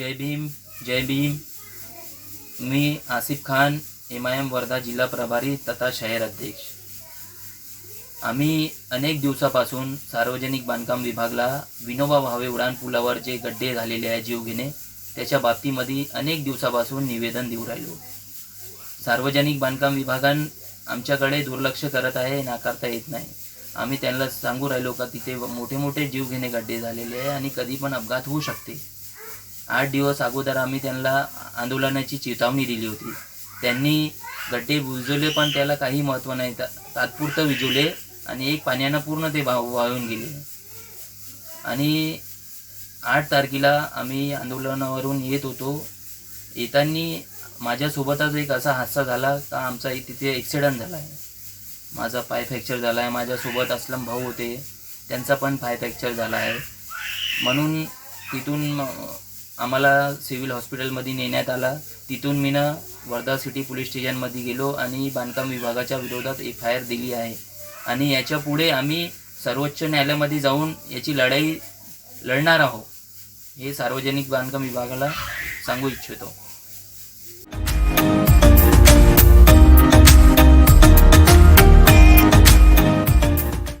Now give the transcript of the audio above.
जय भीम जय भीम. मी Asif Khan M I M Wardha जिल्हा प्रभारी तथा शहर अध्यक्ष. आम्ही अनेक दिवसापासून सार्वजनिक बांधकाम विभागला विनोबा भावे उड्डाण पुलावर जे गड्डे झालेले आहे जीवघेणे त्याच्या बाबतीमध्ये अनेक दिवसापासून निवेदन देऊ राहिलो. सार्वजनिक बांधकाम विभागान आमच्याकडे दुर्लक्ष करत आहे नाकारता येत नाही. आम्ही त्यांना सांगू राहिलो का तिथे मोठे मोठे जीवघेणे गड्डे झालेले आहे आणि कधी पण अपघात होऊ शकते. आठ दिवस अगोदर आम्ही त्यांना आंदोलनाची चेतावणी दिली होती. त्यांनी गड्डे बुजवले पण त्याला काही महत्त्व नाही. तात्पुरतं विजवले आणि एक पाण्यानं पूर्ण ते वा वाहून गेले. आणि आठ तारखेला आम्ही आंदोलनावरून येत होतो. येताना माझ्यासोबतच एक असा हादसा झाला का आमचा तिथे ॲक्सिडंट झाला आहे माझा पाय फ्रॅक्चर झाला आहे माझ्यासोबत असलम भाऊ होते त्यांचा पण पाय फ्रॅक्चर झाला आहे म्हणून तिथून आम्हाला सिव्हिल हॉस्पिटलमध्ये नेण्यात आला. तिथून मी ना वर्धा सिटी पोलीस स्टेशनमध्ये गेलो आणि बांधकाम विभागाच्या विरोधात एफ आय आर दिली आहे. आणि याच्यापुढे आम्ही सर्वोच्च न्यायालयामध्ये जाऊन याची लढाई लढणार आहोत हे सार्वजनिक बांधकाम विभागाला सांगू इच्छितो.